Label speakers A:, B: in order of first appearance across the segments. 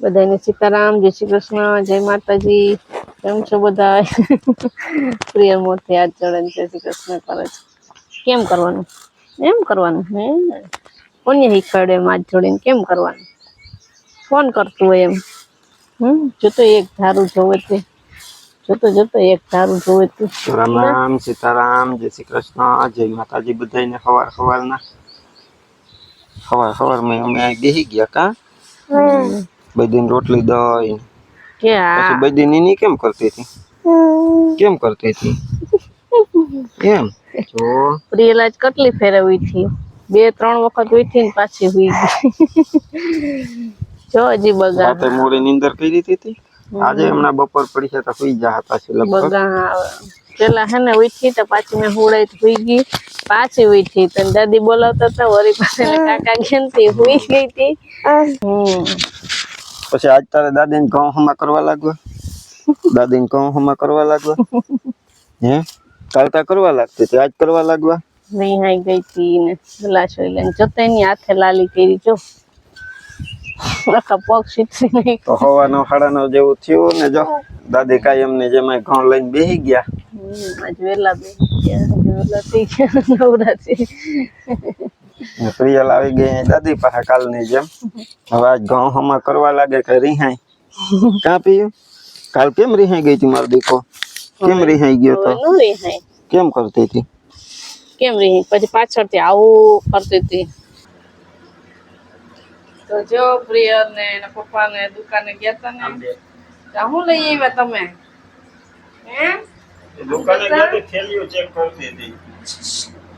A: બધાને સીતારામ જય શ્રી કૃષ્ણ જય માતાજી. કેમ છો બધા પ્રિય મોરથી હાથ જોડે જય શ્રી કૃષ્ણ કરે છે. કેમ કરવાનું? એમ કરવાનું હે કોને શીખવાડે એમ હાથ જોડીને કેમ કરવાનું? ફોન કરતું હોય એમ. હમ જોતો એક ધારું જોવે તે. જોતો જોતો એક ધારું જોવે તે.
B: રામ રામ સીતારામ જય શ્રી કૃષ્ણ જય માતાજી બધાને સવાર સવારના સવાર સવાર મેં અમે બેસી ગયા કા? બધી રોટલી દઈ.
A: કે
B: પછી
A: આ
B: બધી નીની કેમ કરતી હતી? કેમ કરતી હતી? કેમ? જો.
A: પ્રિયલા કેટલી ફેરવી હતી બે ત્રણ વખત ઉઠી ને પાછી હુઈ ગઈ. જો હજી બગા
B: રાતે મોડી નીંદર કરી હતી. આજે હમણાં બપોર પડી છે તો હુઈ જા પાછી લગભગ.
A: બગા પેલા હે ને ઉઠી તો પાછી મેં હુડાઈ તો હુઈ ગઈ. પાછી ઉઠી. તો દાદી બોલાવતા હતા વરી પાસે કાકા ઘેનતી હુઈ ગઈ હતી. હમ.
B: પછી આજ તારે દાદીને ઘઉં હમા કરવા લાગવા? દાદીને ઘઉં હમા કરવા લાગવા? હે? કાલતા કરવા લાગતી હતી? આજ કરવા લાગવા?
A: રિહાઈ ગઈ હતી ને ગલાસ લઈને જોતા એની હાથે લાલી કરી જો. આખા પગ સીતરી નહીં
B: તો હવાનો હાડાનો જેવું થયું ને જો દાદી કાયમ ને જેમાં ઘઉં લઈને બેસી ગયા.
A: આજ વેલા બેસી ગયા વેલા થઈ ગયા નવરાત્રી.
B: ને પ્રિયલ આવી ગઈ અહીં દાદી પાસે કાલની જેમ. હવે આજ ઘઉં હમા કરવા લાગે કે રિહાઈ. કાં પીયું કાલ કેમ રિહાઈ ગઈ હતી મારો દીકો કેમ રિહાઈ ગયો
A: હવે
B: તો?
A: નો રિહાઈ.
B: કેમ કરતી હતી?
A: કેમ રહી પછી પાછળથી આવું કરતી હતી. તો જો પ્રિય ને એના પપ્પા ને દુકાને ગયા તા ને. તો હું લઈ આવ્યા તમે? હે?
B: દુકાને ગઈ થેલીઓ ચેક કરતી હતી.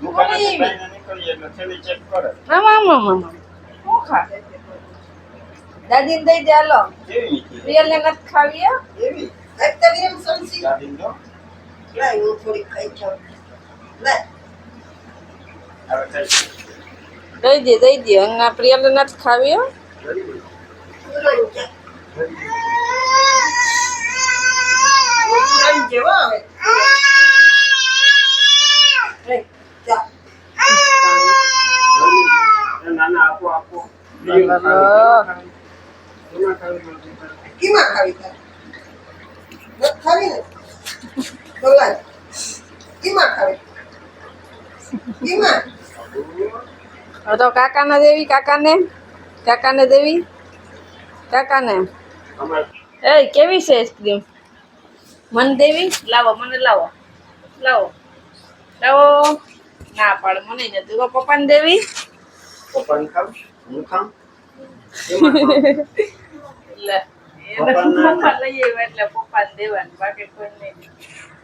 A: દુકાને જઈને
B: એટલે થેલી ચેક કરે.
A: મામા મામા હું ખા? દાદી દઈ દે હાલો. રિયલ ને નથી ખાવી
B: એવી
C: અત્યારે એમ સમજી.
B: દાદી જો
C: લાય હું થોડી ખાઈ જાઉં. લાય
B: હવે ખાઈ
A: દઈ દે દઈ દે. અને પ્રિયલ ને નથી ખાવી હો.
C: જેવો આવે લે, જા
B: ના ના આપો આપો
C: કીમાં ખાવી ને તો લાય ખાવી કીમાં
A: તો કાકાને દેવી, કાકાને? કાકાને દેવી? કાકાને? એ, કેવી છે આઈસ્ક્રીમ? મને દેવી? લાવો, મને લાવો. લાવો. લાવો. ના પાડ, મને જતું પપ્પાને દેવી?
B: પપ્પાને ખાવ, હું ખાવ.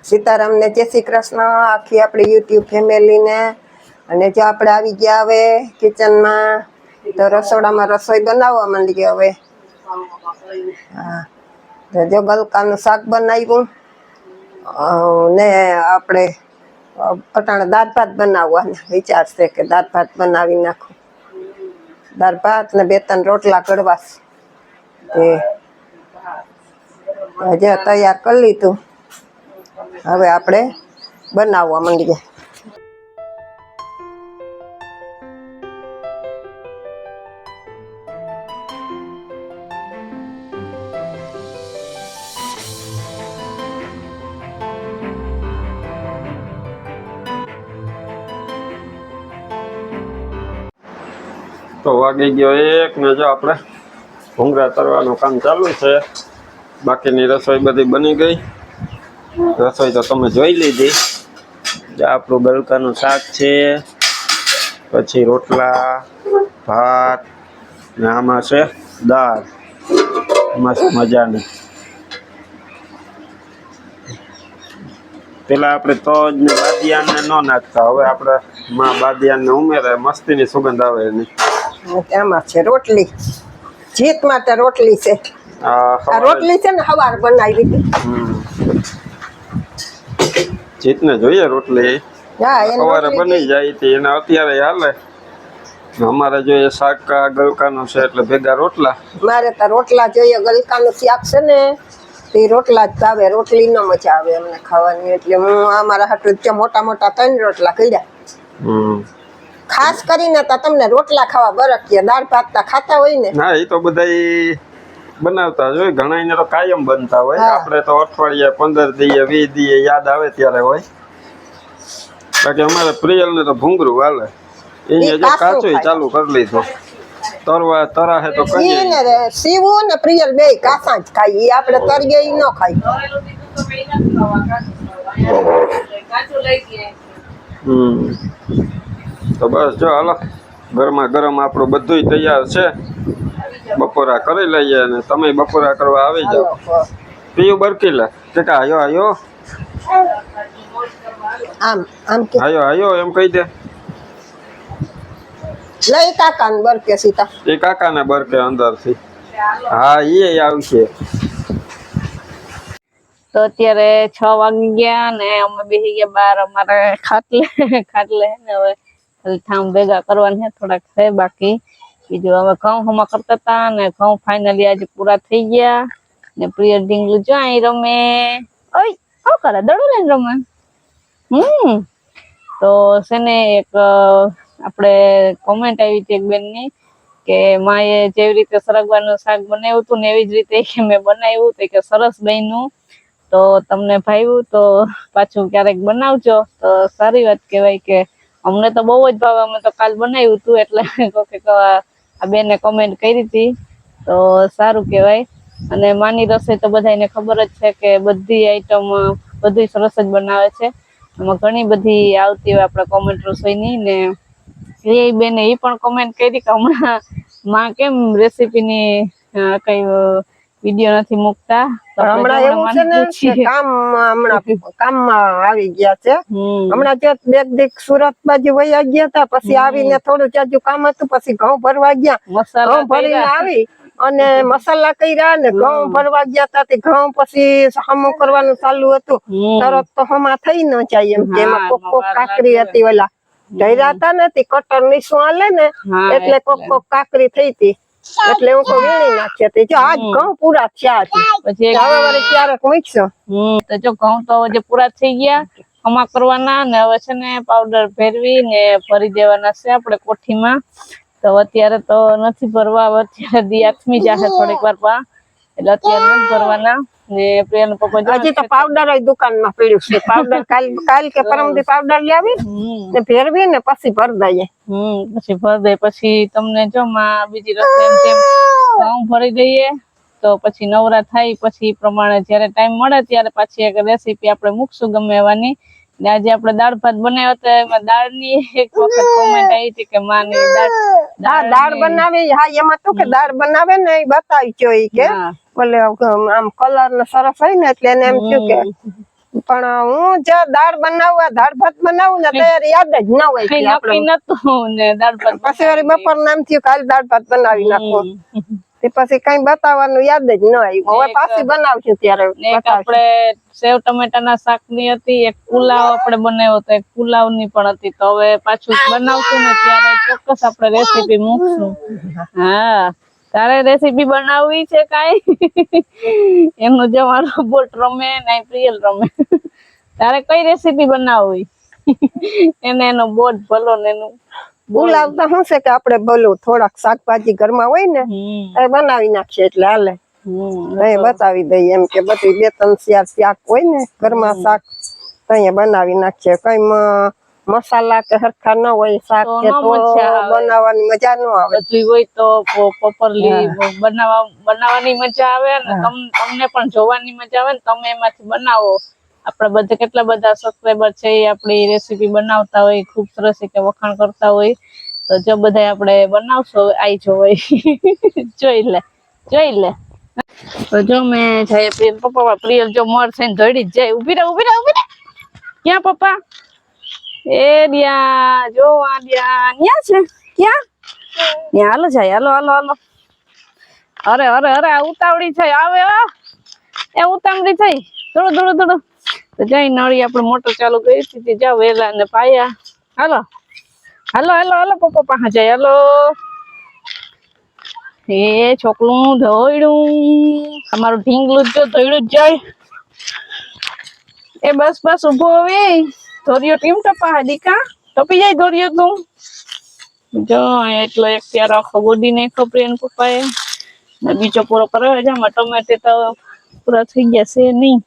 C: સીતારામને જય શ્રી કૃષ્ણ. આખી આપણી યુટ્યુબ ફેમિલીને. અને જો આપણે આવી ગયા હવે કિચનમાં, તો રસોડામાં રસોઈ બનાવવા માંડી ગયા હવે. હા. જો ગલકાનું શાક બનાવ્યું. ને આપણે પટાણા દાળ ભાત બનાવવાના. વિચાર છે કે દાંત ભાત બનાવી નાખું. દાળ ભાત ને બે ત્રણ રોટલા કડવાશ તે હજી તૈયાર કરી લીધું. હવે આપણે બનાવવા માંડીએ.
B: તો વાગી ગયો એક ને જો આપણે ભૂંગળા તરવાનું કામ ચાલુ છે. બાકીની રસોઈ બધી બની ગઈ. રસોઈ તો તમે જોઈ લીધી. આપણું ગલકાનું શાક છે, પછી રોટલા, ભાત ને આમાં છે દાળ. મસ્ત મજાની. પેલા આપણે તજ ને બાદિયાને ન નાખતા. હવે આપણે માં બાદિયાને ઉમેરે મસ્તીની સુગંધ આવે એની.
C: આમાં છે રોટલી. જીત માટે રોટલી છે.
B: આ
C: રોટલી છે ને હવાર બનાવી હતી.
B: જીતને જોઈએ રોટલી.
C: હા
B: સવારે બની જાય તે એને અત્યારે હાલે. અમારે જોઈએ શાક ગલકાનું છે એટલે ભેગા રોટલા.
C: મારે તો રોટલા જોઈએ ગલકાનું શાક છે ને તે રોટલા જ ભાવે. રોટલી ન મજા આવે અમને ખાવાની. એટલે હું અમારા હાટું મોટા મોટા ત્રણ રોટલા કર્યા.
B: હમ.
C: ખાસ કરીને તો તમને રોટલા ખાવા બરકીએ દાળ ભાત તા ખાતા હોય ને.
B: ના એ તો બધાય બનાવતા જ હોય ઘણા તો કાયમ બનતા હોય. આપણે તો અઠવાડિયે પંદર દીએ વીસ દીએ યાદ આવે ત્યારે હોય. બાકી અમારે પ્રિયલ ને તો ભૂંગરું હાલે. એને જો
C: કાચું
B: ચાલુ કરી લીધું. તરવા તરાહે તો કઈ
C: ને સીવું ને પ્રિયલ બે કાસા જ ખાય. એ આપણે તરગે ઈ ન ખાય.
A: કાચું લઈ ગયા
B: હમ. તો બસ જો હાલો ગરમા ગરમ આપણું બધું તૈયાર છે. બપોરા કરી લઈએ અને તમે બપોરા કરવા આવી જાઓ. પીયું બરકી લે કે કે આયો આયો?
C: આમ આમ કે
B: આયો આયો એમ કહી દે.
C: લઈ કાકા ને બરકે સીતા
B: એ કાકાને બરકે અંદરથી. હા એ આવશે.
A: તો અત્યારે છ વાગી ગયા ને અમે બેસી ગયા બાર અમારે ખાટલે ખાટલે હે ને હવે ઠામ ભેગા કરવાના છે થોડાક છે બાકી. બીજું હવે ઘઉં હમા કરતા હતા ને ઘઉં ફાઇનલી આજે પૂરા થઈ ગયા. ને પ્રિય ઢીંગલું જો અહીં રમે. ઓય, શું કરે? દડો લઈને રમે. હમ. તો છે ને એક આપણે કોમેન્ટ આવી હતી એક બેનની કે માએ જેવી રીતે સરગવાનું શાક બનાવ્યું હતું ને એવી જ રીતે કે મેં બનાવ્યું તો કે સરસ બન્યું. તો તમને ભાવ્યું તો પાછું ક્યારેક બનાવજો. તો સારી વાત કહેવાય કે અમને તો બહુ જ ભાવે. અમે તો કાલ બનાવ્યું હતું એટલે કોકે આ બેને કોમેન્ટ કરી હતી. તો સારું કહેવાય. અને માની રસોઈ તો બધાને ખબર જ છે કે બધી આઈટમ બધી સરસ જ બનાવે છે. એમાં ઘણી બધી આવતી હોય આપણે કોમેન્ટ રસોઈની ને એ બેને એ પણ કોમેન્ટ કરી કે હમણાં માં કેમ રેસીપીની કઈ વીડિયો નથી મુકતા.
C: હમણાં એવું છે ને
A: માને
C: કે
A: પૂછીએ.
C: કામ હમણાં કામમાં આવી ગયા છે. હમણાં જે બે દીક સુરત બાજુ વયા ગયા હતા. પછી આવીને થોડું જાજુ કામ હતું પછી ઘઉં ભરવા ગયા. ઘઉં ભરીને આવી અને મસાલા કર્યા ને ઘઉં ભરવા ગયા તા તે ઘઉં પછી હમું કરવાનું ચાલુ હતું. તરત તો હમા થઈ ન જાય એમ કે એમાં કોક કોક કાકરી હતી ઓલા. ઢૈરા હતા ને તે કટર નીસું હાલે ને એટલે કોક કોક કાકરી થઈ હતી એટલે હું કોઈ વીણી નાખી હતી જો આજ ઘઉં પૂરા થયા છે.
A: પછી
C: હવે વળી ક્યારેક મૂકશો
A: હમ તો જો ઘઉં તો જે પૂરા થઈ ગયા ખમા કરવાના ને હવે છે ને પાવડર ભેરવી ને ભરી દેવાના છે આપણે કોઠીમાં. તો અત્યારે તો નથી ભરવા અત્યારે દી આથમી જાશે થોડીક વાર પા. એટલે અત્યારે નથી ભરવાના. ને પ્રિયાના પપ્પા
C: હજી તો પાવડર દુકાનમાં પડ્યું છે. પાવડર કાલ કાલ કે પરમથી પાવડર લાવી ને ફેરવી ને પછી ભર દઈએ.
A: હમ પછી ભર દઈએ. પછી તમને જો માં બીજી રસ એમ તેમ ઘઉં ભરી દઈએ. તો પછી નવરા થાય પછી પ્રમાણે જ્યારે ટાઈમ મળે ત્યારે પાછી એક રેસીપી આપણે મૂકશું ગમે એવાની. ને આજે આપણે દાળ ભાત બનાવ્યા હતા એમાં દાળની એક વખત કોમેન્ટ આવી હતી કે માની દાળ
C: દાળ બનાવી હા એમાં તો કે દાળ બનાવે ને એ બતાવી કે
A: હા.
C: આમ કલર ને સરસ હોય ને એટલે એને એમ થયું કે પણ હું જે દાળ બનાવવા દાળ ભાત બનાવું ને ત્યારે યાદ જ ના હોય
A: ને
C: પછી વળી બપોર નામ થયું કાલ દાળ ભાત બનાવી નાખો. તે પછી કઈ બતાવવાનું યાદ જ ન આવ્યું હવે પાછી બનાવશું ત્યારે
A: ને આપણે સેવ ટમેટાના શાકની હતી એક પુલાવ આપણે બનાવ્યો હતો એક પુલાવની પણ હતી. તો હવે પાછું બનાવશું ને ત્યારે ચોક્કસ આપણે રેસીપી મૂકશું. હા. તારે રેસીપી બનાવવી છે કાંઈ? એમનો જવાનો બોટ રમે ને પ્રિયલ રમે. તારે કઈ રેસીપી બનાવવી? એને એનો બોટ ભલો ને એનું
C: બોલાવતા હું છે કે આપણે બોલું થોડાક શાકભાજી ઘરમાં હોય ને એ બનાવી નાખીએ એટલે હાલે.
A: હમ
C: અહીં બતાવી દઈએ એમ કે બધી બે ત્રણ ચાર શાક હોય ને ઘરમાં શાક અહીંયા બનાવી નાખીએ. કઈ મસાલા કે હરખા ન હોય શાક કે તો બનાવવાની મજા ન આવે.
A: બધું હોય તો પ્રોપરલી બનાવવા બનાવવાની મજા આવે ને તમ- તમને પણ જોવાની મજા આવે ને તમે એમાંથી બનાવો. આપણે બધા કેટલા બધા સબસ્ક્રાઈબર છે એ આપણી રેસીપી બનાવતા હોય ખૂબ સરસ કે વખાણ કરતા હોય. તો જો બધા આપણે બનાવશો આઈ જો હોય. જોઈ લે જોઈ લે. તો જો મેં જાય પ્રિયલ પપ્પા પ્રિયલ જો મર થઈને દોડી જ જાય. ઊભી રહે ઊભી રહે ઊભી રહે. ક્યાં પપ્પા? એ દિયા, જો આ દિયા, ન્યા છે? ક્યાં? ત્યાં હાલો જાય, હાલો હાલો હાલો. અરે અરે અરે, આ ઉતાવળી થઈ, આવે. એ ઉતાવળી થઈ. થોડું થોડું થોડું તો જઈ નળી આપણે મોટર ચાલુ કરી દીધી જાવ વેલા ને પાયા. હાલો. હાલો હાલો હાલો, પપ્પા પાસે જાય, હાલો. એ છોકરું ધોયડું. તમારું ઢીંગલું જ ધોયડું જ જાય. એ બસ બસ ઊભો હવે. ધોરિયો ટીમ ટપા દીકા ટપી જાય ધોરિયો તું જો અહીંયા એટલો એક ત્યારે આખો ગોડી નાખ્યો પ્રિયન પપ્પાએ ને બીજો પૂરો કર્યો છે આમાં ટમેટે તો પૂરા થઈ ગયા છે નહીં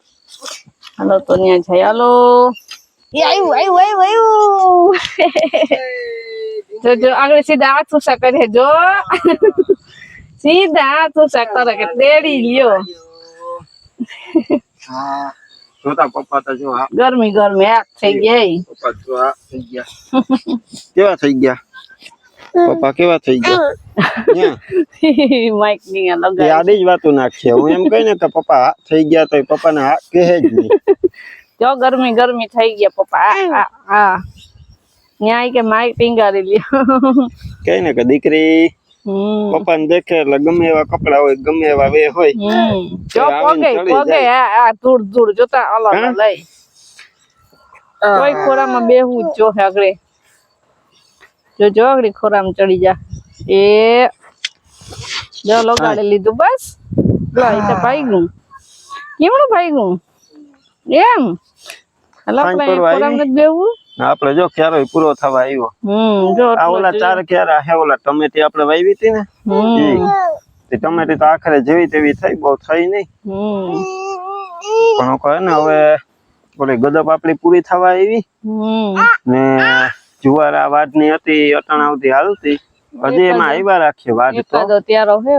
A: હાલો તો ત્યાં જાય હાલો એ આવ્યું આવ્યું આવ્યું આવ્યું જો જો આગળ સીધા હાથ ઊંચા કરે જો સીધા હાથ ઊંચા કરે કે તેડી લ્યો
B: હા જોતા પપ્પા તો જો
A: ગરમી ગરમી આગ થઈ ગઈ.
B: પપ્પા જો આ થઈ ગયા. કેવા થઈ ગયા? પપ્પા કેવા થઈ ગયા.
A: માઇક ની લગાવી
B: આડી જ વાતો નાખશે હું એમ કહી ને કે પપ્પા થઈ ગયા તો પપ્પાને હા કહે જ નહીં.
A: જો ગરમી ગરમી થઈ ગયા પપ્પા. હા ન્યાય કે માઇક લ્યો.
B: કઈ ને કે દીકરી
A: હમ.
B: પપ્પાને દેખે એટલે ગમે એવા કપડા હોય ગમે એવા વે હોય
A: જો પગે પગે આ ધૂળ ધૂળ જોતા અલગ લઈ કોઈ ખોરામાં બેહવું જ જો આગળ. જો જો આગળ ખોરામાં ચડી જા. એ જો લગાડી લીધું બસ. લો એ તો ભાઈ ગયું કેમનું ભાઈ ગયું એમ. હલો ખોરામાં નથી બેહવું.
B: આપણે જો ક્યારો પૂરો થવા આવ્યો. આ ઓલા ચાર ક્યારે હે ઓલા ટમેટી આપણે વાવી હતી ને? ટમેટી તો આખરે જેવી તેવી થઈ બહુ થઈ નહીં. પણ કહે ને હવે ઓલી ગદપ આપણી પૂરી થવા આવી.
A: હમ.
B: ને જુવાર આ વાડની હતી અટાણા સુધી હાલતી. હજી એમાં આવ્યા રાખીએ વાડ તો.
A: ત્યારો હે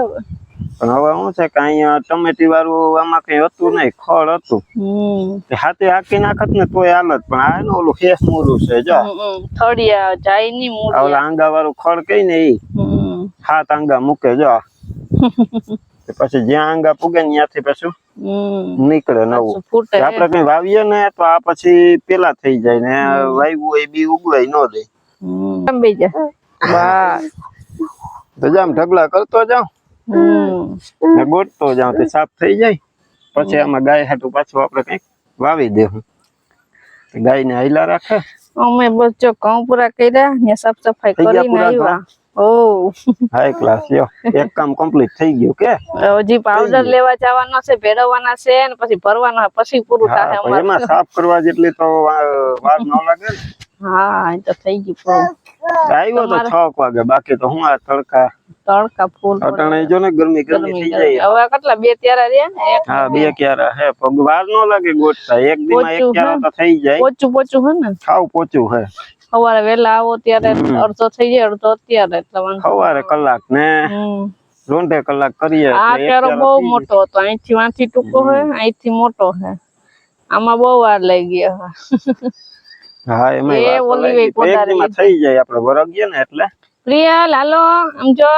A: હવે
B: શું છે કે અહીંયા ટમેટી વાળું આમાં કઈ હતું નહીં ખળ હતું. હાથે હાકી નાખત ને તોય હાલત પણ આ ને ઓલું ફેસ મોરું છે જો.
A: થળિયા જાય ની મોરું
B: ઓલા આંગા વાળું ખડ કઈ ને ઈ? હાથ આંગા મૂકે જો. પછી જ્યાં આંગા પૂગે ને ત્યાંથી પાછું નીકળે નવું. આપડે કઈ વાવીએ ને તો આ પછી પેલા થઈ જાય ને વાવ્યું હોય બી ઉગવાય ન દે
A: બસ.
B: તો જામ ઢગલા કરતો જાઉં ગોટતો જાઉં તે સાફ થઈ જાય. પછી આમાં ગાય હાટું પાછું આપણે કંઈક વાવી દેવું. ગાય ને હૈલા રાખે.
A: અમે બસ જો ઘઉં પૂરા કર્યા ને સાફ સફાઈ કરીને આવ્યા. ઓ.
B: હાઈ ક્લાસ લ્યો. એક કામ કમ્પ્લીટ થઈ ગયું કે?
A: હજી પાવડર લેવા જવાનો છે ભેળવવાના છે ને પછી ભરવાના પછી પૂરું થાય
B: એમાં સાફ કરવા જેટલી તો વાર ન લાગે
A: હા એ તો થઈ ગયું
B: આવ્યો તો છ વાગે બાકી તો હું આ તડકા
A: તડકા ફૂલ
B: અટાણે જો ને ગરમી ગરમી થઈ જાય.
A: હવે કેટલા બે ત્યારા રે ને?
B: હા બે ક્યારા હે પગ વાર ન લાગે ગોઠતા. એક દીમાં એક
A: પોચું,
B: ક્યારો તો થઈ જાય.
A: પોચું પોચું હે ને?
B: ખાવ પોચું હે.
A: સવારે વેલા આવો ત્યારે અડધો થઈ જાય અડધો અત્યારે એટલે
B: સવારે કલાક ને. રોંઢે કલાક કરીએ.
A: આ
B: ક્યારો
A: બહુ મોટો હતો. અહીંથી વાંથી ટૂંકો હે અહીંથી મોટો હે. આમાં બહુ વાર લઈ ગયો. હે
B: એમાં
A: એ ઓલી
B: દીમાં થઈ જાય આપણે વરગીએ ને એટલે.
A: પ્રિયા લાલો આમ જો.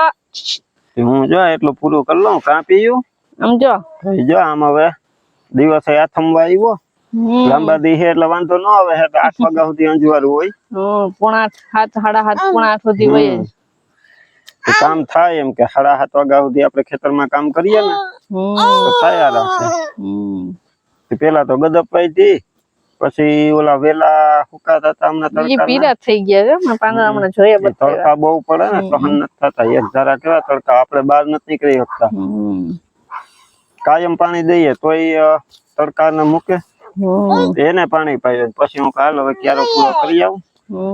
B: હું જો એટલું પૂરું કરી લઉં કાં પીયું?
A: આમ જો.
B: થઈ જો આમ હવે દિવસે આથમવા આવ્યો લાંબા દી એટલે વાંધો ન આવે હે આઠ વાગ્યા સુધી અંજવારું હોય.
A: હમ, પોણા આઠ હાથ સાડા હાથ પોણા આઠ સુધી
B: હોય કામ થાય એમ કે સાડા સાત વાગ્યા સુધી આપણે ખેતરમાં કામ કરીએ ને તો થયા રાખે પેલા તો ગદપાઈ હતી પછી ઓલા વેલા સુકાતા હતા હમણાં તડકા
A: પીળા થઈ ગયા છે હમણાં પાંદડા હમણાં જોયા બધા
B: તડકા બહુ પડે ને સહન નથી થતા. એક ધારા કેવા તડકા આપણે બહાર નથી નીકળી શકતા. કાયમ પાણી દઈએ તોય તડકા તડકાને મૂકે. એને પાણી પાઈએ. પછી હું કાલ હવે ક્યારો પૂરો કરી આવું.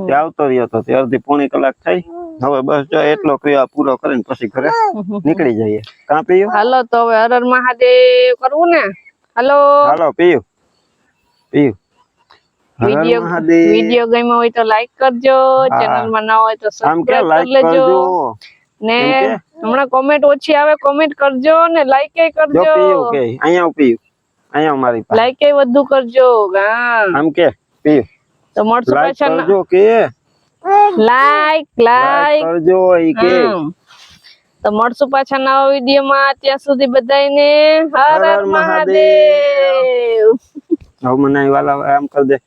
B: તે આવતો રહ્યો હતો તે અડધી પોણી કલાક થઈ. હવે બસ જો એટલો ક્રિયા પૂરો કરીને પછી ઘરે નીકળી જઈએ. કા પીયું?
A: હાલો તો હવે હરર મહાદેવ કરવું ને. હાલો.
B: હાલો પીયું. પીયું.
A: વીડિયો વિડિયો ગમ્યો હોય તો લાઈક કરજો ચેનલમાં ના હોય તો સબસ્ક્રાઇબ કરી લેજો. ને હમણાં કોમેન્ટ ઓછી આવે કોમેન્ટ કરજો ને લાઈક
B: એ
A: કરજો.
B: ઓકે અહીંયા પીયું. અહીંયા મારી પાસે.
A: લાઈક વધુ કરજો હા
B: આમ કે પીયું.
A: તો મળશું પાછા
B: કરજો કે.
A: લાઈક
B: લાઈક કરજો ઈ કે.
A: તો મળશું પાછા નવા વીડિયો માં ત્યાં સુધી બધાને હર
B: હર
A: મહાદેવ.
B: હવે મને વાલા આમ કરી દે.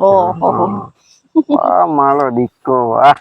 A: ઓહો
B: આ મારો દીકો વાહ